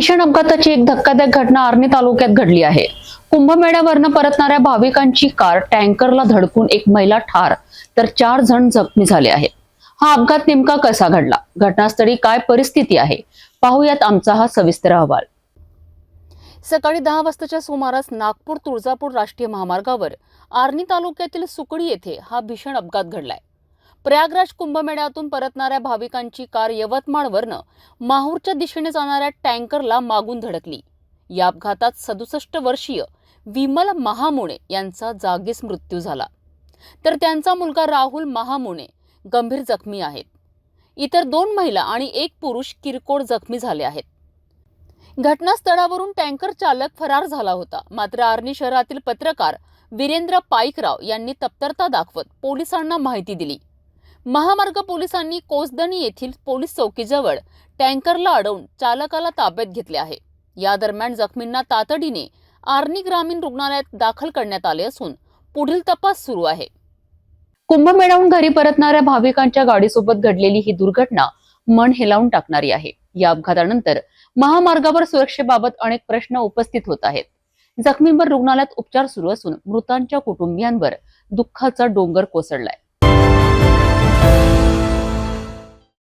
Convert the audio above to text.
भीषण अपघाताची एक धक्कादायक घटना आर्णी तालुक्यात घडली आहे. कुंभमेळ्यावरनं परतणाऱ्या भाविकांची कार टँकरला धडकून एक महिला ठार तर चार जण जखमी झाले आहेत. हा अपघात नेमका कसा घडला? घटनास्थळी काय परिस्थिती आहे? पाहूयात आमचा हा सविस्तर अहवाल. सकाळी दहा वाजताच्या सुमारास नागपूर तुळजापूर राष्ट्रीय महामार्गावर आर्णी तालुक्यातील सुकडी येथे हा भीषण अपघात घडलाय. प्रयागराज कुंभमेळ्यातून परतणाऱ्या भाविकांची कार यवतमाळवरनं माहूरच्या दिशेने जाणाऱ्या टँकरला मागून धडकली. या अपघातात सदुसष्ट वर्षीय विमल महामुणे यांचा जागीच मृत्यू झाला. तर त्यांचा मुलगा राहुल महामुणे गंभीर जखमी आहेत. इतर दोन महिला आणि एक पुरुष किरकोळ जखमी झाले आहेत. घटनास्थळावरून टँकर चालक फरार झाला होता. मात्र आर्णी शहरातील पत्रकार वीरेंद्र पाईकराव यांनी तप्तरता दाखवत पोलिसांना माहिती दिली. महामार्ग पोलिसांनी कोसदणी येथील पोलीस चौकीजवळ टँकरला अडवून चालकाला ताब्यात घेतले आहे. या दरम्यान जखमींना तातडीने आर्नी ग्रामीण रुग्णालयात दाखल करण्यात आले असून पुढील तपास सुरू आहे. कुंभमेळावून घरी परतणाऱ्या भाविकांच्या गाडीसोबत घडलेली ही दुर्घटना मन हेलावून टाकणारी आहे. या अपघातानंतर महामार्गावर सुरक्षेबाबत अनेक प्रश्न उपस्थित होत आहेत. जखमींवर रुग्णालयात उपचार सुरू असून मृतांच्या कुटुंबियांवर दुःखाचा डोंगर कोसळलाय.